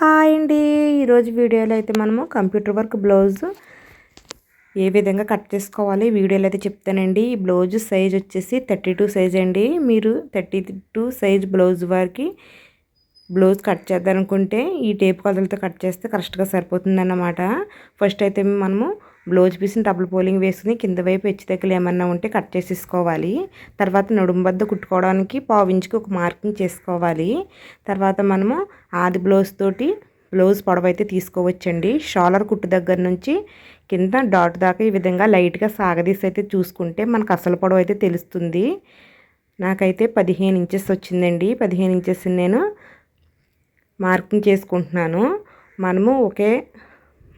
Hi అండి. ఈరోజు వీడియోలో అయితే మనము కంప్యూటర్ వర్క్ బ్లౌజ్ ఏ విధంగా కట్ చేసుకోవాలి వీడియోలో అయితే చెప్తానండి. ఈ బ్లౌజ్ సైజ్ వచ్చేసి థర్టీ టూ సైజ్ అండి. మీరు థర్టీ టూ సైజ్ బ్లౌజ్ వారికి బ్లౌజ్ కట్ చేద్దామనుకుంటే ఈ టేప్ కొలతలతో కట్ చేస్తే కరెక్ట్గా సరిపోతుంది అన్నమాట ఫస్ట్ అయితే మనము బ్లౌజ్ పీస్ని డబుల్ పోలింగ్ వేసుకుని కింద వైపు హెచ్చు దగ్గర ఏమన్నా ఉంటే కట్ చేసేసుకోవాలి. తర్వాత నడుము వద్ద కుట్టుకోవడానికి పావించుకి ఒక మార్కింగ్ చేసుకోవాలి. తర్వాత మనము ఆది బ్లౌజ్ తోటి బ్లౌజ్ పొడవైతే తీసుకోవచ్చండి. షాలర్ కుట్టు దగ్గర నుంచి కింద డాట్ దాకా ఈ విధంగా లైట్గా సాగదీసి అయితే చూసుకుంటే మనకు అసలు పొడవు అయితే తెలుస్తుంది. నాకైతే పదిహేను ఇంచెస్ వచ్చిందండి. పదిహేను ఇంచెస్ నేను మార్కింగ్ చేసుకుంటున్నాను. మనము ఒకే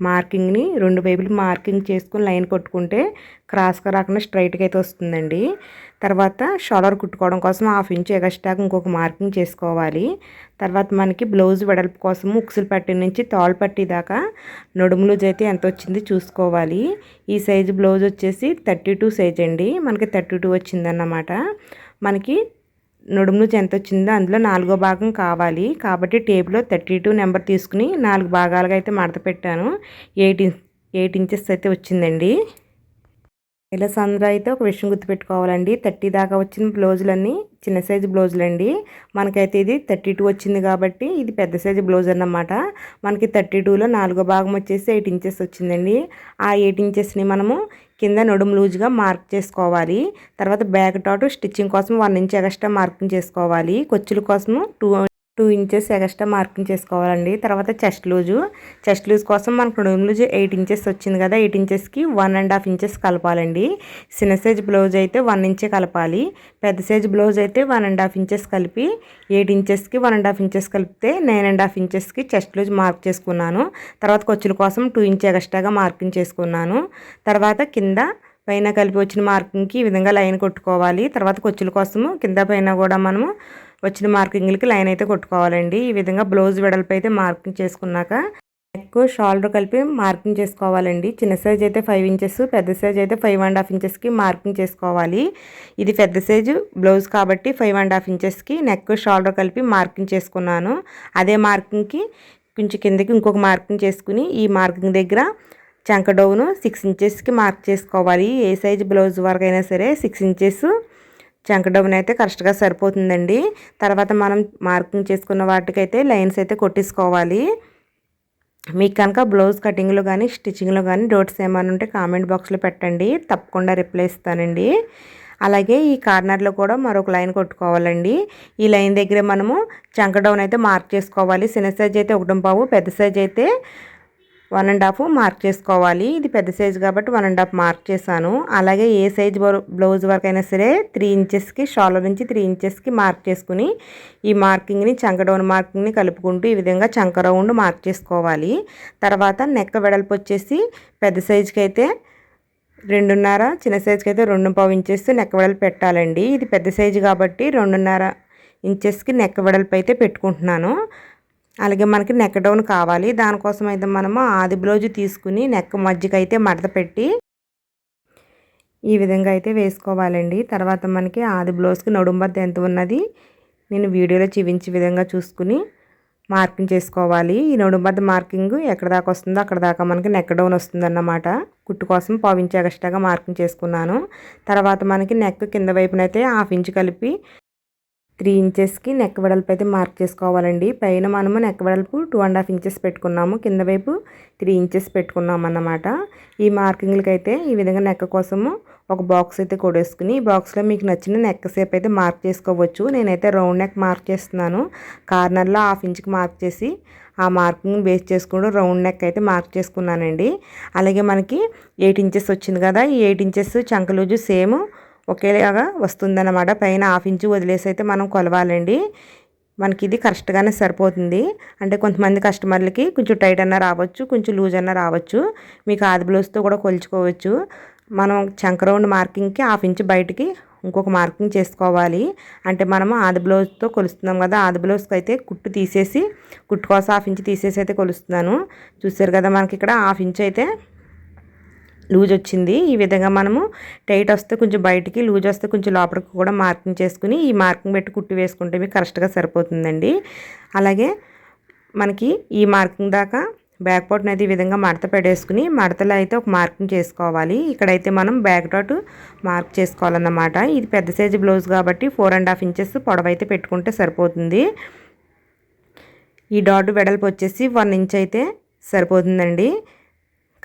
మార్కింగ్ని రెండు వైపులు మార్కింగ్ చేసుకుని లైన్ కొట్టుకుంటే క్రాస్గా రాకుండా స్ట్రైట్గా అయితే వస్తుందండి. తర్వాత షాలర్ కుట్టుకోవడం కోసం హాఫ్ ఇంచ్ ఎగస్ట్రాగా ఇంకొక మార్కింగ్ చేసుకోవాలి. తర్వాత మనకి బ్లౌజ్ వెడల్పు కోసం ఉక్సులు పట్టి నుంచి తాళ్ళు పట్టి దాకా నడుము లూజ్ అయితే ఎంత వచ్చింది చూసుకోవాలి. ఈ సైజు బ్లౌజ్ వచ్చేసి థర్టీ టూ సైజ్ అండి. మనకి థర్టీ టూ వచ్చిందన్నమాట. మనకి నడుము ఎంత వచ్చిందో అందులో నాలుగో భాగం కావాలి. కాబట్టి టేబుల్లో థర్టీ టూ నెంబర్ తీసుకుని నాలుగు భాగాలుగా అయితే మడత పెట్టాను. ఎయిట్ ఎయిట్ ఇంచెస్ అయితే వచ్చిందండి. ఇలా సంద్ర అయితే ఒక విషయం గుర్తుపెట్టుకోవాలండి. థర్టీ దాకా వచ్చిన బ్లౌజులన్నీ చిన్న సైజు బ్లౌజులు అండి మనకైతే ఇది థర్టీ టూ వచ్చింది కాబట్టి ఇది పెద్ద సైజు బ్లౌజ్ అన్నమాట. మనకి థర్టీ టూలో నాలుగో భాగం వచ్చేసి ఎయిట్ ఇంచెస్ వచ్చిందండి. ఆ ఎయిట్ ఇంచెస్ని మనము కింద నడుము లూజ్గా మార్క్ చేసుకోవాలి. తర్వాత బ్యాక్ టాటు స్టిచ్చింగ్ కోసం వన్ ఇంచ్ ఎక్స్ట్రా మార్కింగ్ చేసుకోవాలి. కొచ్చుల కోసము two two inches extra marking చేసుకోవాలండి. తర్వాత చెస్ట్ లూజు. చెస్ట్ లూజ్ కోసం మనకు రూమ్ లూజ్ ఎయిట్ ఇంచెస్ వచ్చింది కదా ఎయిట్ ఇంచెస్కి వన్ అండ్ హాఫ్ ఇంచెస్ కలపాలండి. చిన్న సైజ్ బ్లౌజ్ అయితే వన్ ఇంచే కలపాలి. పెద్ద సైజ్ బ్లౌజ్ అయితే వన్ అండ్ హాఫ్ ఇంచెస్ కలిపి ఎయిట్ ఇంచెస్కి వన్ అండ్ హాఫ్ ఇంచెస్ కలిపితే నైన్ అండ్ హాఫ్ ఇంచెస్కి చెస్ట్ లూజ్ మార్క్ చేసుకున్నాను. తర్వాత కొచ్చుల కోసం టూ ఇంచ్ ఎక్స్ట్రాగా మార్కింగ్ చేసుకున్నాను. తర్వాత కింద పైన కలిపి వచ్చిన మార్కింగ్కి ఈ విధంగా లైన్ కొట్టుకోవాలి. తర్వాత కొచ్చుల కోసము కింద పైన కూడా మనము వచ్చిన మార్కింగ్లకి లైన్ అయితే కొట్టుకోవాలండి. ఈ విధంగా బ్లౌజ్ వెడల్పు అయితే మార్కింగ్ చేసుకున్నాక నెక్ షోల్డర్ కలిపి మార్కింగ్ చేసుకోవాలండి. చిన్న సైజ్ అయితే ఫైవ్ ఇంచెస్ పెద్ద సైజ్ అయితే ఫైవ్ అండ్ హాఫ్ ఇంచెస్కి మార్కింగ్ చేసుకోవాలి. ఇది పెద్ద సైజు బ్లౌజ్ కాబట్టి ఫైవ్ అండ్ హాఫ్ ఇంచెస్కి నెక్ షోల్డర్ కలిపి మార్కింగ్ చేసుకున్నాను. అదే మార్కింగ్కి కొంచెం కిందకి ఇంకొక మార్కింగ్ చేసుకుని ఈ మార్కింగ్ దగ్గర చంకడౌను సిక్స్ ఇంచెస్కి మార్క్ చేసుకోవాలి. ఏ సైజ్ బ్లౌజ్ వరకు అయినా సరే సిక్స్ ఇంచెస్ చంకడౌన్ అయితే కరెక్ట్గా సరిపోతుందండి. తర్వాత మనం మార్కింగ్ చేసుకున్న వాటికైతే లైన్స్ అయితే కొట్టేసుకోవాలి. మీకు కనుక బ్లౌజ్ కటింగ్లో కానీ స్టిచ్చింగ్లో కానీ డౌట్స్ ఏమైనా ఉంటే కామెంట్ బాక్స్లో పెట్టండి. తప్పకుండా రిప్లై ఇస్తానండి. అలాగే ఈ కార్నర్లో కూడా మరొక లైన్ కొట్టుకోవాలండి. ఈ లైన్ దగ్గర మనము చంకడౌన్ అయితే మార్క్ చేసుకోవాలి. చిన్న సైజ్ అయితే ఒకటం పావు పెద్ద సైజ్ అయితే వన్ అండ్ హాఫ్ మార్క్ చేసుకోవాలి. ఇది పెద్ద సైజు కాబట్టి వన్ అండ్ హాఫ్ మార్క్ చేశాను. అలాగే ఏ సైజ్ బ్లౌజ్ వరకు అయినా సరే త్రీ ఇంచెస్కి షాలో నుంచి త్రీ ఇంచెస్కి మార్క్ చేసుకుని ఈ మార్కింగ్ని చంక డౌన్ మార్కింగ్ని కలుపుకుంటూ ఈ విధంగా చంక రౌండ్ మార్క్ చేసుకోవాలి. తర్వాత నెక్క వెడల్పు వచ్చేసి పెద్ద సైజుకి అయితే రెండున్నర చిన్న సైజుకి అయితే రెండు పావు ఇంచెస్ నెక్క వెడల్పు పెట్టాలండి. ఇది పెద్ద సైజు కాబట్టి రెండున్నర ఇంచెస్కి నెక్క వెడల్పు అయితే పెట్టుకుంటున్నాను. అలాగే మనకి నెక్ డౌన్ కావాలి. దానికోసం అయితే మనము ఆది బ్లౌజ్ తీసుకుని నెక్ మజ్జిగ అయితే మడత పెట్టి ఈ విధంగా అయితే వేసుకోవాలండి. తర్వాత మనకి ఆది బ్లౌజ్కి నడుంబద్ద ఎంత ఉన్నది నేను వీడియోలో చూపించే విధంగా చూసుకుని మార్కింగ్ చేసుకోవాలి. ఈ నడుంబద్ద మార్కింగ్ ఎక్కడ దాకా వస్తుందో అక్కడ దాకా మనకి నెక్ డౌన్ వస్తుందన్నమాట. కుట్టు కోసం పావించి ఎగస్ట్రాగా మార్కింగ్ చేసుకున్నాను. తర్వాత మనకి నెక్ కింద వైపునైతే హాఫ్ ఇంచ్ కలిపి త్రీ ఇంచెస్కి నెక్ వెడల్పు అయితే మార్క్ చేసుకోవాలండి. పైన మనము నెక్ వెడల్పు టూ అండ్ హాఫ్ ఇంచెస్ పెట్టుకున్నాము. కింద వైపు త్రీ ఇంచెస్ పెట్టుకున్నాం అన్నమాట ఈ మార్కింగ్లకి అయితే ఈ విధంగా నెక్ కోసము ఒక బాక్స్ అయితే కొడేసుకుని ఈ బాక్స్లో మీకు నచ్చిన నెక్ షేప్ అయితే మార్క్ చేసుకోవచ్చు. నేనైతే రౌండ్ నెక్ మార్క్ చేస్తున్నాను. కార్నర్లో హాఫ్ ఇంచ్కి మార్క్ చేసి ఆ మార్కింగ్ బేస్ చేసుకుంటూ రౌండ్ నెక్ అయితే మార్క్ చేసుకున్నానండి. అలాగే మనకి ఎయిట్ ఇంచెస్ వచ్చింది కదా ఈ ఎయిట్ ఇంచెస్ చంకలూజు సేమ్ ఒకేలాగా వస్తుందన్నమాట. పైన హాఫ్ ఇంచు వదిలేసి అయితే మనం కొలవాలండి. మనకి ఇది కరెక్ట్గానే సరిపోతుంది. అంటే కొంతమంది కస్టమర్లకి కొంచెం టైట్ అన్న రావచ్చు కొంచెం లూజ్ అన్న రావచ్చు. మీకు ఆది బ్లౌజ్తో కూడా కొలుచుకోవచ్చు. మనం చంక రౌండ్ మార్కింగ్కి హాఫ్ ఇంచ్ బయటికి ఇంకొక మార్కింగ్ చేసుకోవాలి. అంటే మనము ఆది బ్లౌజ్తో కొలుస్తున్నాం కదా ఆది బ్లౌజ్కి అయితే కుట్టు తీసేసి కుట్టు కోసం హాఫ్ ఇంచ్ తీసేసి అయితే కొలుస్తున్నాను. చూసారు కదా మనకి ఇక్కడ హాఫ్ ఇంచ్ అయితే లూజ్ వచ్చింది. ఈ విధంగా మనము టైట్ వస్తే కొంచెం బయటికి లూజ్ వస్తే కొంచెం లోపలికి కూడా మార్కింగ్ చేసుకుని ఈ మార్కింగ్ పెట్టి కుట్టి వేసుకుంటే మీకు కరెక్ట్గా సరిపోతుందండి. అలాగే మనకి ఈ మార్కింగ్ దాకా బ్యాక్ పార్ట్ అనేది ఈ విధంగా మడత పెట్టేసుకుని మడతలో అయితే ఒక మార్కింగ్ చేసుకోవాలి. ఇక్కడైతే మనం బ్యాక్ డాట్ మార్క్ చేసుకోవాలన్నమాట. ఇది పెద్ద సైజు బ్లౌజ్ కాబట్టి ఫోర్ అండ్ హాఫ్ ఇంచెస్ పొడవైతే పెట్టుకుంటే సరిపోతుంది. ఈ డాట్ వెడల్పు వచ్చేసి వన్ ఇంచ్ అయితే సరిపోతుందండి.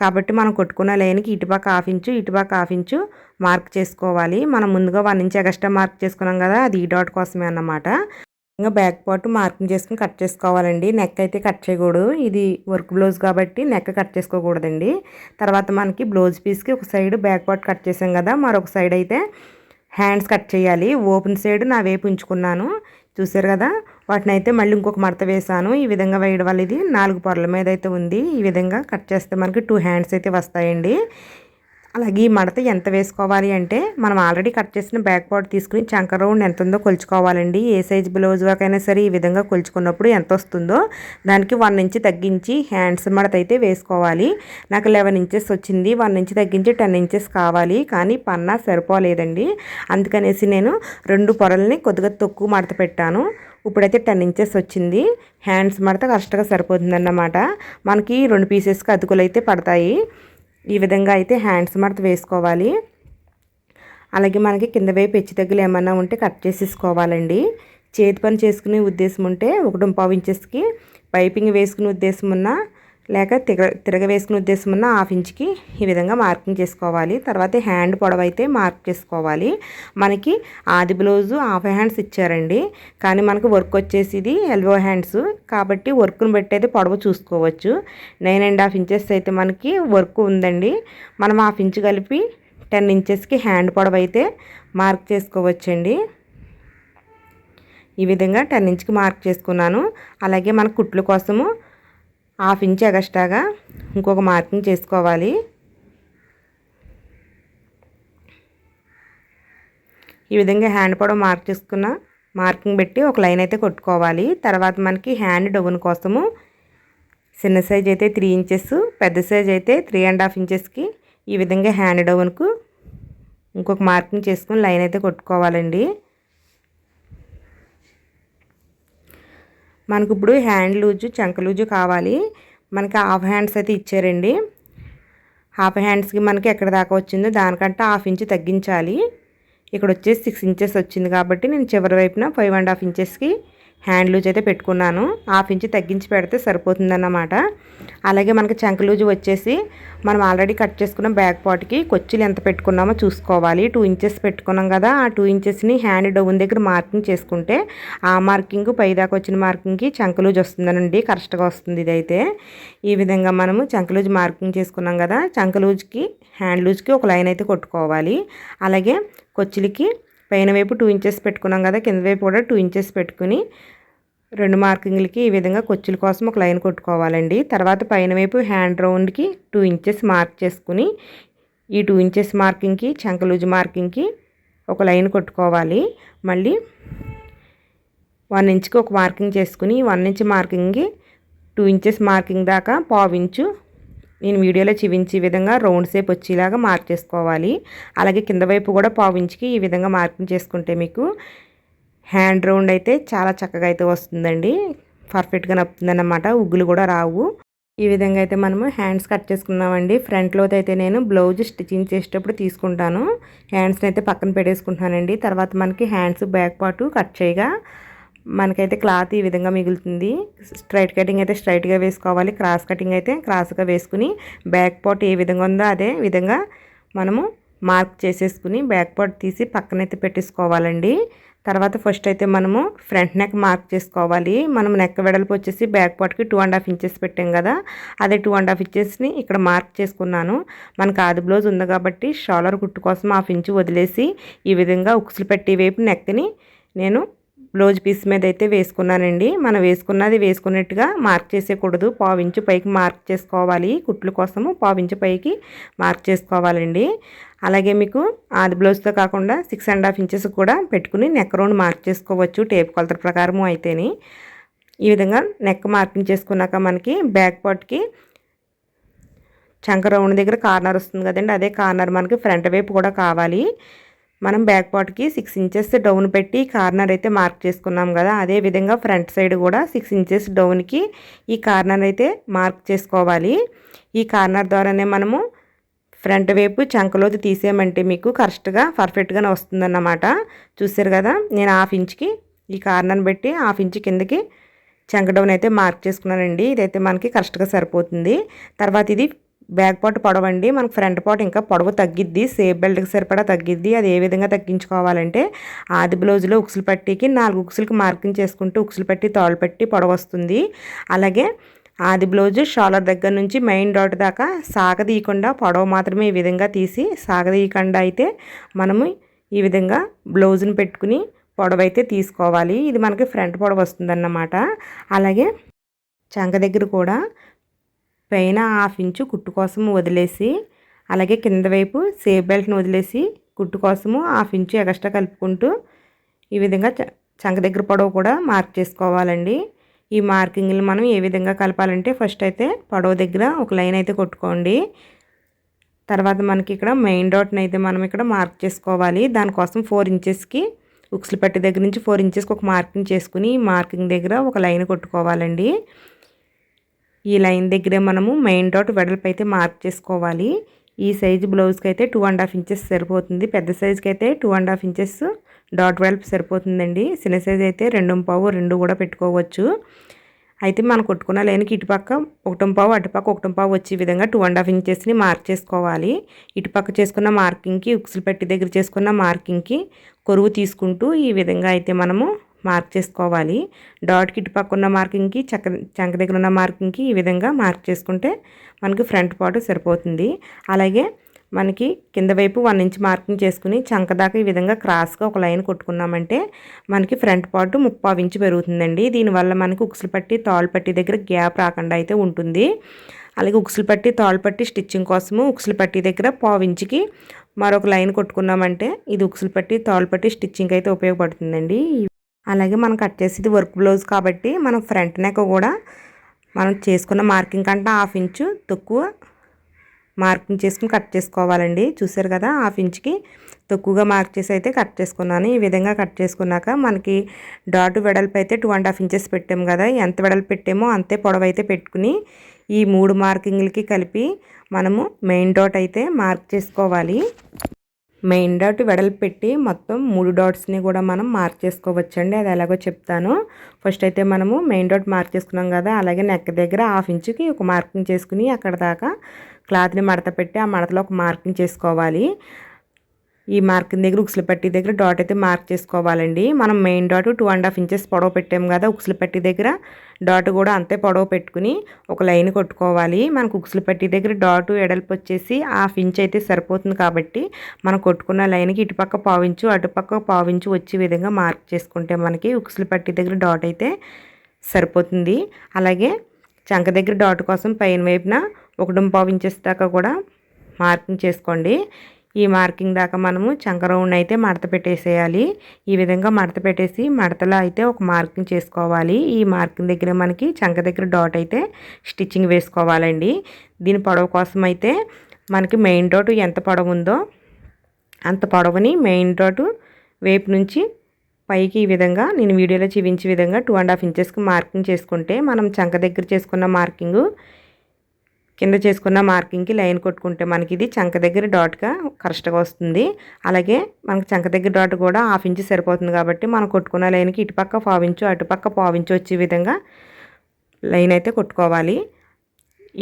కాబట్టి మనం కొట్టుకున్న లైన్కి ఇటుపక్క హాఫ్ ఇంచు ఇటుపక్క హాఫ్ ఇంచు మార్క్ చేసుకోవాలి. మనం ముందుగా వన్ ఇంచ్ ఎక్స్ట్రా మార్క్ చేసుకున్నాం కదా అది ఈ డాట్ కోసమే అన్నమాట. ఇంకా బ్యాక్ పార్ట్ మార్కింగ్ చేసుకుని కట్ చేసుకోవాలండి. నెక్ అయితే కట్ చేయకూడదు. ఇది వర్క్ బ్లౌజ్ కాబట్టి నెక్ కట్ చేసుకోకూడదండి. తర్వాత మనకి బ్లౌజ్ పీస్కి ఒక సైడ్ బ్యాక్ పార్ట్ కట్ చేసాం కదా మరొక సైడ్ అయితే హ్యాండ్స్ కట్ చేయాలి. ఓపెన్ సైడ్ నా వేపు ఉంచుకున్నాను. చూసారు కదా? వాటిని అయితే మళ్ళీ ఇంకొక మడత వేసాను ఈ విధంగా వేయడం వల్ల ఇది నాలుగు పొరల మీద అయితే ఉంది. ఈ విధంగా కట్ చేస్తే మనకి టూ హ్యాండ్స్ అయితే వస్తాయండి. అలాగే ఈ మడత ఎంత వేసుకోవాలి అంటే మనం ఆల్రెడీ కట్ చేసిన బ్యాక్ పార్ట్ తీసుకుని చంక రౌండ్ ఎంత ఉందో కొలుచుకోవాలండి. ఏ సైజ్ బ్లౌజ్ వర్క్ అయినా సరే ఈ విధంగా కొలుచుకున్నప్పుడు ఎంత వస్తుందో దానికి వన్ ఇంచ్ తగ్గించి హ్యాండ్స్ మడత అయితే వేసుకోవాలి. నాకు లెవెన్ ఇంచెస్ వచ్చింది. వన్ ఇంచ్ తగ్గించి టెన్ ఇంచెస్ కావాలి. కానీ పన్నా సరిపోలేదండి. అందుకనేసి నేను రెండు పొరల్ని కొద్దిగా తక్కువ మడత పెట్టాను. ఇప్పుడైతే టెన్ ఇంచెస్ వచ్చింది. హ్యాండ్స్ మడత కరెక్ట్గా సరిపోతుందన్నమాట. మనకి రెండు పీసెస్కి అతుకులు అయితే పడతాయి. ఈ విధంగా అయితే హ్యాండ్స్ మడత వేసుకోవాలి. అలాగే మనకి కింద వైపు హెచ్చు తగ్గులు ఏమన్నా ఉంటే కట్ చేసేసుకోవాలండి. చేతి పని చేసుకునే ఉద్దేశం ఉంటే ఒకటి పావు ఇంచెస్కి పైపింగ్ వేసుకునే ఉద్దేశం ఉన్నా లేక తిరగ తిరగవేసుకునే ఉద్దేశం ఉన్న హాఫ్ ఇంచ్కి ఈ విధంగా మార్కింగ్ చేసుకోవాలి. తర్వాత హ్యాండ్ పొడవ అయితే మార్క్ చేసుకోవాలి. మనకి ఆది బ్లౌజు హాఫ్ హ్యాండ్స్ ఇచ్చారండి. కానీ మనకు వర్క్ వచ్చేసి ఇది ఎల్బో హ్యాండ్స్. కాబట్టి వర్క్ను బట్టి అయితే పొడవ చూసుకోవచ్చు. నైన్ అండ్ హాఫ్ ఇంచెస్ అయితే మనకి వర్క్ ఉందండి. మనం హాఫ్ ఇంచ్ కలిపి టెన్ ఇంచెస్కి హ్యాండ్ పొడవ అయితే మార్క్ చేసుకోవచ్చండి. ఈ విధంగా టెన్ ఇంచ్కి మార్క్ చేసుకున్నాను. అలాగే మన కుట్లు కోసము హాఫ్ ఇంచ్ ఎగస్ట్రాగా ఇంకొక మార్కింగ్ చేసుకోవాలి. ఈ విధంగా హ్యాండ్ పొడవు మార్క్ చేసుకున్న మార్కింగ్ పెట్టి ఒక లైన్ అయితే కొట్టుకోవాలి. తర్వాత మనకి హ్యాండ్ డౌన్ కోసము చిన్న సైజ్ అయితే త్రీ ఇంచెస్ పెద్ద సైజ్ అయితే త్రీ అండ్ హాఫ్ ఇంచెస్కి ఈ విధంగా హ్యాండ్ డౌన్కు ఇంకొక మార్కింగ్ చేసుకుని లైన్ అయితే కొట్టుకోవాలండి. మనకు ఇప్పుడు హ్యాండ్ లూజు చంక లూజు కావాలి. మనకి హాఫ్ హ్యాండ్స్ అయితే ఇచ్చారండి. హాఫ్ హ్యాండ్స్కి మనకి ఎక్కడ దాకా వచ్చిందో దానికంటే హాఫ్ ఇంచ్ తగ్గించాలి. ఇక్కడ వచ్చేసి సిక్స్ ఇంచెస్ వచ్చింది కాబట్టి నేను చివరి వైపున ఫైవ్ అండ్ హాఫ్ ఇంచెస్కి హ్యాండ్ లూజ్ అయితే పెట్టుకున్నాను. హాఫ్ ఇంచ్ తగ్గించి పెడితే సరిపోతుందన్నమాట. అలాగే మనకి చంక లూజ్ వచ్చేసి మనం ఆల్రెడీ కట్ చేసుకున్న బ్యాక్ పాట్కి కొచ్చులు ఎంత పెట్టుకున్నామో చూసుకోవాలి. టూ ఇంచెస్ పెట్టుకున్నాం కదా ఆ టూ ఇంచెస్ని హ్యాండ్ డౌన్ దగ్గర మార్కింగ్ చేసుకుంటే ఆ మార్కింగ్ పైదాకా వచ్చిన మార్కింగ్కి చంక లూజ్ వస్తుందనండి కరెక్ట్గా వస్తుంది ఇదైతే. ఈ విధంగా మనము చంక లూజ్ మార్కింగ్ చేసుకున్నాం కదా చంక లూజ్కి హ్యాండ్ లూజ్కి ఒక లైన్ అయితే కొట్టుకోవాలి. అలాగే కొచ్చులకి పైన వైపు టూ ఇంచెస్ పెట్టుకున్నాం కదా కింద వైపు కూడా టూ ఇంచెస్ పెట్టుకుని రెండు మార్కింగ్లకి ఈ విధంగా కొచ్చుల కోసం ఒక లైన్ కొట్టుకోవాలండి. తర్వాత పైన వైపు హ్యాండ్ రౌండ్కి టూ ఇంచెస్ మార్క్ చేసుకుని ఈ టూ ఇంచెస్ మార్కింగ్కి చంకలూజు మార్కింగ్కి ఒక లైన్ కొట్టుకోవాలి. మళ్ళీ వన్ ఇంచ్కి ఒక మార్కింగ్ చేసుకుని వన్ ఇంచ్ మార్కింగ్కి టూ ఇంచెస్ మార్కింగ్ దాకా పావు ఇంచు నేను వీడియోలో చూపించే విధంగా రౌండ్ షేప్ వచ్చేలాగా మార్క్ చేసుకోవాలి. అలాగే కింద వైపు కూడా పావించికి ఈ విధంగా మార్కింగ్ చేసుకుంటే మీకు హ్యాండ్ రౌండ్ అయితే చాలా చక్కగా అయితే వస్తుందండి. పర్ఫెక్ట్గా నప్పుతుందన్నమాట. ఉగ్గులు కూడా రావు. ఈ విధంగా అయితే మనము హ్యాండ్స్ కట్ చేసుకున్నామండి. ఫ్రంట్లో అయితే నేను బ్లౌజ్ స్టిచ్చింగ్ చేసేటప్పుడు తీసుకుంటాను. హ్యాండ్స్ని అయితే పక్కన పెట్టేసుకుంటున్నానండి. తర్వాత మనకి హ్యాండ్స్ బ్యాక్ పార్ట్ కట్ చేయగా మనకైతే క్లాత్ ఈ విధంగా మిగులుతుంది. స్ట్రైట్ కటింగ్ అయితే స్ట్రైట్గా వేసుకోవాలి. క్రాస్ కటింగ్ అయితే క్రాస్గా వేసుకుని బ్యాక్ పార్ట్ ఏ విధంగా ఉందో అదే విధంగా మనము మార్క్ చేసేసుకుని బ్యాక్ పార్ట్ తీసి పక్కనైతే పెట్టేసుకోవాలండి. తర్వాత ఫస్ట్ అయితే మనము ఫ్రంట్ నెక్ మార్క్ చేసుకోవాలి. మనం నెక్ వెడల్పు వచ్చేసి బ్యాక్ పార్ట్కి టూ అండ్ హాఫ్ ఇంచెస్ పెట్టాం కదా అదే టూ అండ్ హాఫ్ ఇంచెస్ని ఇక్కడ మార్క్ చేసుకున్నాను. మనకు ఆది బ్లౌజ్ ఉంది కాబట్టి షాలర్ కుట్టు కోసం హాఫ్ ఇంచు వదిలేసి ఈ విధంగా ఉక్సులు పెట్టి వైపు నెక్ని నేను బ్లౌజ్ పీస్ మీద అయితే వేసుకున్నానండి. మనం వేసుకున్నది వేసుకున్నట్టుగా మార్క్ చేసేయకూడదు. పావించు పైకి మార్క్ చేసుకోవాలి. కుట్లు కోసము పావించు పైకి మార్క్ చేసుకోవాలండి. అలాగే మీకు ఆది బ్లౌజ్తో కాకుండా సిక్స్ అండ్ హాఫ్ ఇంచెస్ కూడా పెట్టుకుని నెక్ రౌండ్ మార్క్ చేసుకోవచ్చు టేప్ కొలత ప్రకారము అయితేని. ఈ విధంగా నెక్ మార్కింగ్ చేసుకున్నాక మనకి బ్యాక్ పార్ట్కి చంక రౌండ్ దగ్గర కార్నర్ వస్తుంది కదండి. అదే కార్నర్ మనకి ఫ్రంట్ వైపు కూడా కావాలి. మనం బ్యాక్ పార్ట్కి సిక్స్ ఇంచెస్ డౌన్ పెట్టి కార్నర్ అయితే మార్క్ చేసుకున్నాం కదా అదే విధంగా ఫ్రంట్ సైడ్ కూడా సిక్స్ ఇంచెస్ డౌన్కి ఈ కార్నర్ అయితే మార్క్ చేసుకోవాలి. ఈ కార్నర్ ద్వారానే మనము ఫ్రంట్ వైపు చంకలోది తీసేయమంటే మీకు కరెక్ట్గా పర్ఫెక్ట్గానే వస్తుందన్నమాట. చూసారు కదా నేను హాఫ్ ఇంచ్కి ఈ కార్నర్ని పెట్టి హాఫ్ ఇంచ్ కిందకి చంక డౌన్ అయితే మార్క్ చేసుకున్నానండి. ఇదైతే మనకి కరెక్ట్గా సరిపోతుంది. తర్వాత ఇది బ్యాక్ పార్ట్ పొడవండి మనకు ఫ్రంట్ పార్ట్ ఇంకా పొడవు తగ్గిద్ది సేఫ్ బెల్ట్కి సరిపడా తగ్గిద్ది. అది ఏ విధంగా తగ్గించుకోవాలంటే ఆది బ్లౌజ్లో ఉక్సులు పట్టికి నాలుగు ఉక్సులకి మార్కింగ్ చేసుకుంటూ ఉక్సులు పట్టి తాళ్ళు పట్టి పొడవు వస్తుంది. అలాగే ఆది బ్లౌజు షాలర్ దగ్గర నుంచి మెయిన్ డాట్ దాకా సాగదీయకుండా పొడవు మాత్రమే ఈ విధంగా తీసి సాగదీయకుండా అయితే మనము ఈ విధంగా బ్లౌజ్ని పెట్టుకుని పొడవు అయితే తీసుకోవాలి. ఇది మనకి ఫ్రంట్ పొడవు వస్తుందన్నమాట. అలాగే చంక దగ్గర కూడా పైన హాఫ్ ఇంచు కుట్టు కోసము వదిలేసి అలాగే కింద వైపు సేఫ్ బెల్ట్ని వదిలేసి కుట్టు కోసము హాఫ్ ఇంచు ఎక్స్ట్రా కలుపుకుంటూ ఈ విధంగా చంక దగ్గర పొడవు కూడా మార్క్ చేసుకోవాలండి. ఈ మార్కింగ్లు మనం ఏ విధంగా కలపాలంటే ఫస్ట్ అయితే పొడవు దగ్గర ఒక లైన్ అయితే కొట్టుకోండి. తర్వాత మనకి ఇక్కడ మెయిన్ డాట్ని అయితే మనం ఇక్కడ మార్క్ చేసుకోవాలి. దానికోసం ఫోర్ ఇంచెస్కి ఉక్సులు పట్టి దగ్గర నుంచి ఫోర్ ఇంచెస్కి ఒక మార్కింగ్ చేసుకుని ఈ మార్కింగ్ దగ్గర ఒక లైన్ కొట్టుకోవాలండి. ఈ లైన్ దగ్గరే మనము మెయిన్ డాట్ వెడల్పు అయితే మార్క్ చేసుకోవాలి. ఈ సైజు బ్లౌజ్కి అయితే టూ అండ్ హాఫ్ ఇంచెస్ సరిపోతుంది. పెద్ద సైజుకి అయితే two and half inches dot వెడల్పు సరిపోతుందండి. చిన్న సైజ్ అయితే రెండు పావు రెండు కూడా పెట్టుకోవచ్చు. అయితే మనం కొట్టుకున్న లైన్కి ఇటుపక్క ఒకటం పావు అటుపక్క ఒకటం పావు వచ్చే విధంగా టూ అండ్ హాఫ్ ఇంచెస్ని మార్క్ చేసుకోవాలి. ఇటుపక్క చేసుకున్న మార్కింగ్కి ఉక్సులు పెట్టి దగ్గర చేసుకున్న మార్కింగ్కి కొరువు తీసుకుంటూ ఈ విధంగా అయితే మనము మార్క్ చేసుకోవాలి. డాట్కి ఇటుపక్క ఉన్న మార్కింగ్కి చక్క చంక దగ్గర ఉన్న మార్కింగ్కి ఈ విధంగా మార్క్ చేసుకుంటే మనకి ఫ్రంట్ పాటు సరిపోతుంది. అలాగే మనకి కింద వైపు వన్ ఇంచ్ మార్కింగ్ చేసుకుని చంక దాకా ఈ విధంగా క్రాస్గా ఒక లైన్ కొట్టుకున్నామంటే మనకి ఫ్రంట్ పార్ట్ ముప్పావు ఇంచు పెరుగుతుందండి. దీనివల్ల మనకి ఉక్సులు పట్టి తాళ్ళు పట్టి దగ్గర గ్యాప్ రాకుండా అయితే ఉంటుంది. అలాగే ఉక్సులు పట్టి తాళ్ళు పట్టి స్టిచ్చింగ్ కోసము ఉక్సులు పట్టి దగ్గర పావు ఇంచుకి మరొక లైన్ కొట్టుకున్నామంటే ఇది ఉక్సులు పట్టి తాళ్ళు పట్టి స్టిచ్చింగ్ అయితే ఉపయోగపడుతుందండి. అలాగే మనం కట్ చేసేది వర్క్ బ్లౌజ్ కాబట్టి మనం ఫ్రంట్ నెక్ కూడా మనం చేసుకున్న మార్కింగ్ కంటే హాఫ్ ఇంచు తక్కువ మార్కింగ్ చేసుకుని కట్ చేసుకోవాలండి. చూసారు కదా హాఫ్ ఇంచ్కి తక్కువగా మార్క్ చేసి అయితే కట్ చేసుకున్నాను. ఈ విధంగా కట్ చేసుకున్నాక మనకి డాట్ వెడల్పు అయితే టూ అండ్ హాఫ్ ఇంచెస్ పెట్టాము కదా ఎంత వెడల్పు పెట్టామో అంతే పొడవు అయితే పెట్టుకుని ఈ మూడు మార్కింగ్లకి కలిపి మనము మెయిన్ డాట్ అయితే మార్క్ చేసుకోవాలి. మెయిన్ డాట్ వెడల్పు పెట్టి మొత్తం మూడు డాట్స్ని కూడా మనం మార్క్ చేసుకోవచ్చండి. అది ఎలాగో చెప్తాను. ఫస్ట్ అయితే మనము మెయిన్ డాట్ మార్క్ చేసుకున్నాం కదా అలాగే నెక్ దగ్గర హాఫ్ ఇంచుకి ఒక మార్కింగ్ చేసుకుని అక్కడ దాకా క్లాత్ని మడత పెట్టి ఆ మడతలో ఒక మార్కింగ్ చేసుకోవాలి. ఈ మార్కింగ్ దగ్గర ఉక్సులు పట్టి దగ్గర డాట్ అయితే మార్క్ చేసుకోవాలండి. మనం main dot two and half inches పొడవు పెట్టాము కదా ఉక్సులు పట్టి దగ్గర. డాట్ కూడా అంతే పొడవు పెట్టుకుని ఒక లైన్ కొట్టుకోవాలి. మనకు ఉక్సులు పట్టి దగ్గర డాట్ ఎడల్పు వచ్చేసి హాఫ్ ఇంచ్ అయితే సరిపోతుంది కాబట్టి మనం కొట్టుకున్న లైన్కి ఇటుపక్క పావించు అటుపక్క పావించు వచ్చే విధంగా మార్క్ చేసుకుంటే మనకి ఉక్సులు పట్టి దగ్గర డాట్ అయితే సరిపోతుంది. అలాగే చంక దగ్గర డాట్ కోసం పైన వైపున ఒకటి పావు ఇంచెస్ దాకా కూడా మార్కింగ్ చేసుకోండి. ఈ మార్కింగ్ దాకా మనము చంక రౌండ్ అయితే మడత పెట్టేసేయాలి. ఈ విధంగా మడత పెట్టేసి మడతలో అయితే ఒక మార్కింగ్ చేసుకోవాలి. ఈ మార్కింగ్ దగ్గర మనకి చంక దగ్గర డాట్ అయితే స్టిచ్చింగ్ వేసుకోవాలండి. దీని పొడవు కోసం అయితే మనకి మెయిన్ డాట్ ఎంత పొడవు ఉందో అంత పొడవుని మెయిన్ డాట్ వైపు నుంచి పైకి ఈ విధంగా నేను వీడియోలో చూపించే విధంగా టూ అండ్ హాఫ్ ఇంచెస్కి మార్కింగ్ చేసుకుంటే మనం చంక దగ్గర చేసుకున్న మార్కింగు కింద చేసుకున్న మార్కింగ్కి లైన్ కొట్టుకుంటే మనకి ఇది చంక దగ్గర డాట్గా కరెక్ట్గా వస్తుంది. అలాగే మనకి చంక దగ్గర డాట్ కూడా హాఫ్ ఇంచ్ సరిపోతుంది కాబట్టి మనం కొట్టుకున్న లైన్కి ఇటుపక్క పావించు అటుపక్క పావించు వచ్చే విధంగా లైన్ అయితే కొట్టుకోవాలి.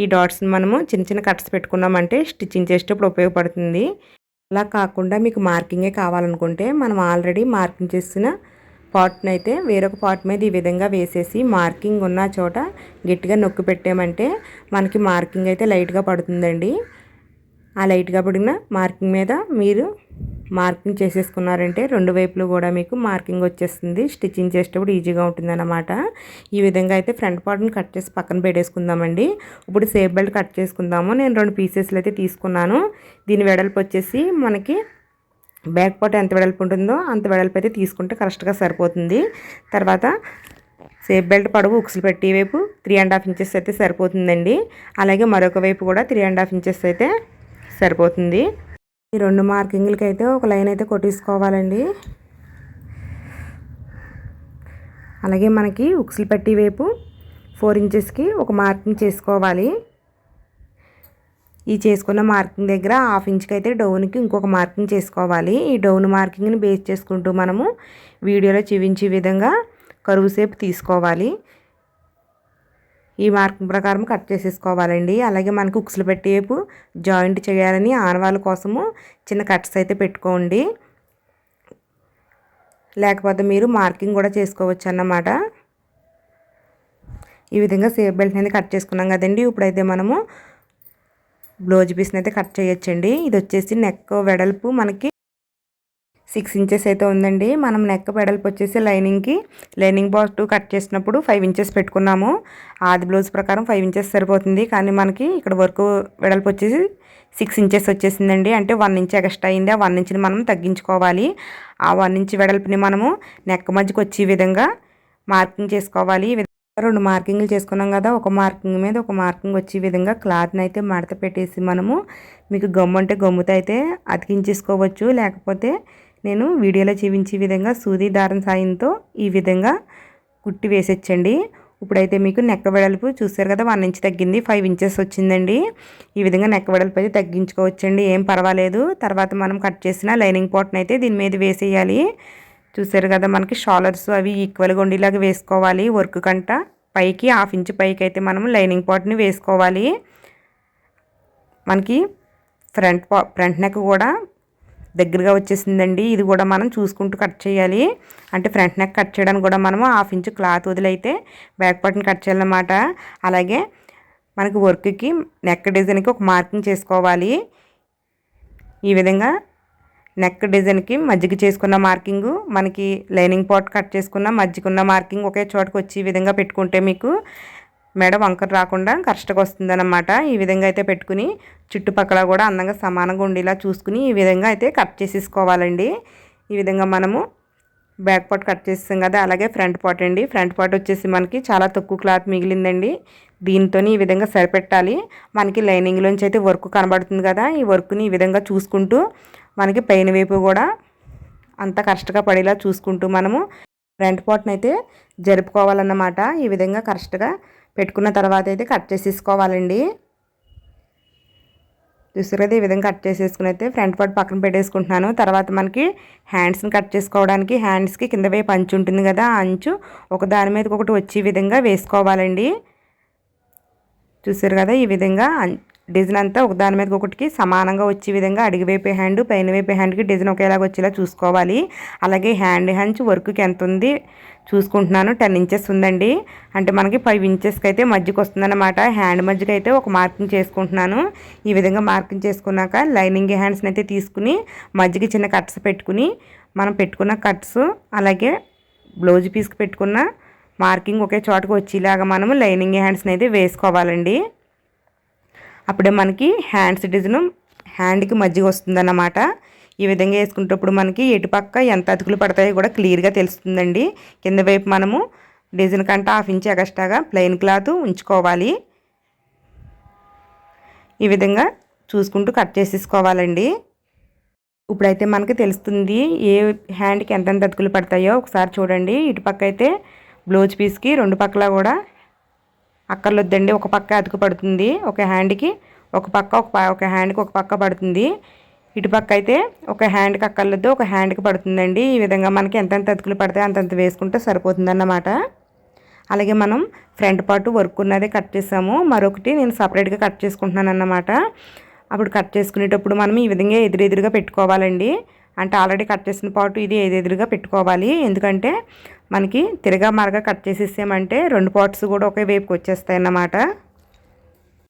ఈ డాట్స్ని మనము చిన్న చిన్న కట్స్ పెట్టుకున్నామంటే స్టిచ్చింగ్ చేసేటప్పుడు ఉపయోగపడుతుంది. అలా కాకుండా మీకు మార్కింగే కావాలనుకుంటే మనం ఆల్రెడీ మార్కింగ్ చేసిన పాట్నైతే వేరొక పాట్ మీద ఈ విధంగా వేసేసి మార్కింగ్ ఉన్న చోట గట్టిగా నొక్కి పెట్టామంటే మనకి మార్కింగ్ అయితే లైట్గా పడుతుందండి. ఆ లైట్గా పడిన మార్కింగ్ మీద మీరు మార్కింగ్ చేసేసుకున్నారంటే రెండు వైపులు కూడా మీకు మార్కింగ్ వచ్చేస్తుంది. స్టిచ్చింగ్ చేసేటప్పుడు ఈజీగా ఉంటుందన్నమాట. ఈ విధంగా అయితే ఫ్రంట్ పార్ట్ని కట్ చేసి పక్కన పెట్టేసుకుందామండి. ఇప్పుడు సేఫ్ బెల్ట్ కట్ చేసుకుందాము. నేను రెండు పీసెస్లు అయితే తీసుకున్నాను. దీని వెడల్పు వచ్చేసి మనకి బ్యాక్ పార్ట్ ఎంత వెడల్పు ఉంటుందో అంత వెడల్పు అయితే తీసుకుంటే కరెక్ట్గా సరిపోతుంది. తర్వాత సేఫ్ బెల్ట్ పడవు ఉక్సులు పెట్టి వైపు త్రీ అండ్ హాఫ్ ఇంచెస్ అయితే సరిపోతుందండి. అలాగే మరొక వైపు కూడా త్రీ అండ్ హాఫ్ ఇంచెస్ అయితే సరిపోతుంది. ఈ రెండు మార్కింగ్లకి అయితే ఒక లైన్ అయితే కొట్టేసుకోవాలండి. అలాగే మనకి ఉక్సులు పెట్టి వైపు ఫోర్ ఇంచెస్కి ఒక మార్కింగ్ చేసుకోవాలి. ఈ చేసుకున్న మార్కింగ్ దగ్గర హాఫ్ ఇంచ్కి అయితే డౌన్కి ఇంకొక మార్కింగ్ చేసుకోవాలి. ఈ డౌన్ మార్కింగ్ని బేస్ చేసుకుంటూ మనము వీడియోలో చూపించే విధంగా కరువు సేపు తీసుకోవాలి. ఈ మార్కింగ్ ప్రకారం కట్ చేసేసుకోవాలండి. అలాగే మనకు ఉక్సులు పెట్టేపు జాయింట్ చేయాలని ఆనవాళ్ళ కోసము చిన్న కట్స్ అయితే పెట్టుకోండి. లేకపోతే మీరు మార్కింగ్ కూడా చేసుకోవచ్చు అన్నమాట. ఈ విధంగా సేఫ్ బెల్ట్ అనేది కట్ చేసుకున్నాం కదండి. ఇప్పుడైతే మనము బ్లౌజ్ పీస్ని అయితే కట్ చేయొచ్చండి. ఇది వచ్చేసి నెక్ వెడల్పు మనకి సిక్స్ ఇంచెస్ అయితే ఉందండి. మనం నెక్ వెడల్పు వచ్చేసి లైనింగ్కి లైనింగ్ పార్ట్ కట్ చేసినప్పుడు ఫైవ్ ఇంచెస్ పెట్టుకున్నాము. ఆది బ్లౌజ్ ప్రకారం ఫైవ్ ఇంచెస్ సరిపోతుంది. కానీ మనకి ఇక్కడ వర్క్ వెడల్పు వచ్చేసి సిక్స్ ఇంచెస్ వచ్చేసిందండి. అంటే వన్ ఇంచ్ ఎక్స్ట్రా అయింది. ఆ వన్ ఇంచ్ని మనం తగ్గించుకోవాలి. ఆ వన్ ఇంచ్ వెడల్పుని మనము నెక్ మధ్యకి వచ్చే విధంగా మార్కింగ్ చేసుకోవాలి. రెండు మార్కింగ్లు చేసుకున్నాం కదా ఒక మార్కింగ్ మీద ఒక మార్కింగ్ వచ్చే విధంగా క్లాత్ని అయితే మడత పెట్టేసి మనము మీకు గమ్ము అంటే గమ్ముతో అయితే అతికించేసుకోవచ్చు. లేకపోతే నేను వీడియోలో చూపించే విధంగా సూది దారం సాయంతో ఈ విధంగా కుట్టి వేసేచ్చండి. ఇప్పుడైతే మీకు నెక్క వెడల్పు చూసారు కదా వన్ ఇంచ్ తగ్గింది ఫైవ్ ఇంచెస్ వచ్చిందండి. ఈ విధంగా నెక్క వెడల్పు అయితే తగ్గించుకోవచ్చండి ఏం పర్వాలేదు. తర్వాత మనం కట్ చేసిన లైనింగ్ పాట్ని అయితే దీని మీద వేసేయాలి. చూసారు కదా మనకి షాలర్స్ అవి ఈక్వల్గా ఉండేలాగా వేసుకోవాలి. వర్క్ కంట పైకి హాఫ్ ఇంచ్ పైకి అయితే మనం లైనింగ్ పాట్ని వేసుకోవాలి. మనకి ఫ్రంట్ పా ఫ్రంట్ నెక్ కూడా దగ్గరగా వచ్చేసిందండి. ఇది కూడా మనం చూసుకుంటూ కట్ చేయాలి. అంటే ఫ్రంట్ నెక్ కట్ చేయడానికి కూడా మనము హాఫ్ ఇంచ్ క్లాత్ వదిలైతే బ్యాక్ పార్ట్ని కట్ చేయాలన్నమాట. అలాగే మనకి వర్క్కి నెక్ డిజైన్కి ఒక మార్కింగ్ చేసుకోవాలి. ఈ విధంగా నెక్ డిజైన్కి మజ్జిగ చేసుకున్న మార్కింగు మనకి లైనింగ్ పాట్ కట్ చేసుకున్న మజ్జిగున్న మార్కింగ్ ఒకే చోటకి వచ్చి ఈ విధంగా పెట్టుకుంటే మీకు మెడ వంకర రాకుండా కరెక్ట్గా వస్తుందన్నమాట. ఈ విధంగా అయితే పెట్టుకుని చుట్టుపక్కల కూడా అందంగా సమానంగా ఉండేలా చూసుకుని ఈ విధంగా అయితే కట్ చేసేసుకోవాలండి. ఈ విధంగా మనము బ్యాక్ పార్ట్ కట్ చేస్తాం కదా అలాగే ఫ్రంట్ పార్ట్ అండి. ఫ్రంట్ పార్ట్ వచ్చేసి మనకి చాలా తక్కువ క్లాత్ మిగిలిందండి. దీంతో ఈ విధంగా సరిపెట్టాలి. మనకి లైనింగ్లోంచి అయితే వర్క్ కనబడుతుంది కదా ఈ వర్క్ని ఈ విధంగా చూసుకుంటూ మనకి పైన వైపు కూడా అంత కరెక్ట్గా పడేలా చూసుకుంటూ మనము ఫ్రంట్ పాట్ని అయితే జరుపుకోవాలన్నమాట. ఈ విధంగా కరెక్ట్గా పెట్టుకున్న తర్వాత అయితే కట్ చేసేసుకోవాలండి. చూసారు ఈ విధంగా కట్ చేసేసుకుని అయితే ఫ్రంట్ పార్ట్ పక్కన పెట్టేసుకుంటున్నాను. తర్వాత మనకి హ్యాండ్స్ని కట్ చేసుకోవడానికి హ్యాండ్స్కి కింద వైపు అంచు ఉంటుంది కదా ఆ అంచు ఒక దాని మీద ఒకటి వచ్చే విధంగా వేసుకోవాలండి. చూసారు కదా ఈ విధంగా డిజైన్ అంతా ఒకదాని మీద ఒకటికి సమానంగా వచ్చే విధంగా అడిగివైపు హ్యాండ్ పైన వైపు హ్యాండ్కి డిజైన్ ఒకేలాగా వచ్చేలా చూసుకోవాలి. అలాగే హ్యాండ్ హ్యాండ్స్ వర్క్కి ఎంత ఉంది చూసుకుంటున్నాను. టెన్ ఇంచెస్ ఉందండి. అంటే మనకి ఫైవ్ ఇంచెస్కి అయితే మధ్యకి వస్తుందన్నమాట. హ్యాండ్ మధ్యకి అయితే ఒక మార్కింగ్ చేసుకుంటున్నాను. ఈ విధంగా మార్కింగ్ చేసుకున్నాక లైనింగ్ హ్యాండ్స్ని అయితే తీసుకుని మధ్యకి చిన్న కట్స్ పెట్టుకుని మనం పెట్టుకున్న కట్స్ అలాగే బ్లౌజ్ పీస్కి పెట్టుకున్న మార్కింగ్ ఒకే చోటకు వచ్చేలాగా మనము లైనింగ్ హ్యాండ్స్ని అయితే వేసుకోవాలండి. అప్పుడే మనకి హ్యాండ్స్ డిజైన్ హ్యాండ్కి మజ్జిగ వస్తుందన్నమాట. ఈ విధంగా వేసుకునేటప్పుడు మనకి ఎటుపక్క ఎంత అతుకులు పడతాయో కూడా క్లియర్గా తెలుస్తుందండి. కింద వైపు మనము డిజైన్ కంటే హాఫ్ ఇంచ్ ఎగస్ట్రాగా ప్లెయిన్ క్లాత్ ఉంచుకోవాలి. ఈ విధంగా చూసుకుంటూ కట్ చేసేసుకోవాలండి. ఇప్పుడైతే మనకి తెలుస్తుంది ఏ హ్యాండ్కి ఎంతెంత అతుకులు పడతాయో. ఒకసారి చూడండి. ఇటుపక్క అయితే బ్లౌజ్ పీస్కి రెండు పక్కల కూడా అక్కర్లొద్దండి. ఒక పక్క అతుకు పడుతుంది ఒక హ్యాండ్కి ఒక పక్క ఒక ఒక హ్యాండ్కి ఒక పక్క పడుతుంది. ఇటు పక్క అయితే ఒక హ్యాండ్కి అక్కర్లొద్దు ఒక హ్యాండ్కి పడుతుందండి. ఈ విధంగా మనకి ఎంతెంత అతుకులు పడితే అంతంత వేసుకుంటే సరిపోతుందన్నమాట. అలాగే మనం ఫ్రంట్ పార్ట్ వర్క్ ఉన్నదే కట్ చేసాము. మరొకటి నేను సపరేట్గా కట్ చేసుకుంటున్నాను అన్నమాట అప్పుడు కట్ చేసుకునేటప్పుడు మనం ఈ విధంగా ఎదురెదురుగా పెట్టుకోవాలండి. అంటే ఆల్రెడీ కట్ చేసిన పాటు ఇది ఎదురుగా పెట్టుకోవాలి. ఎందుకంటే మనకి తిరగా మరగా కట్ చేసేసామంటే రెండు పార్ట్స్ కూడా ఒకే వైపుకి వచ్చేస్తాయి అన్నమాట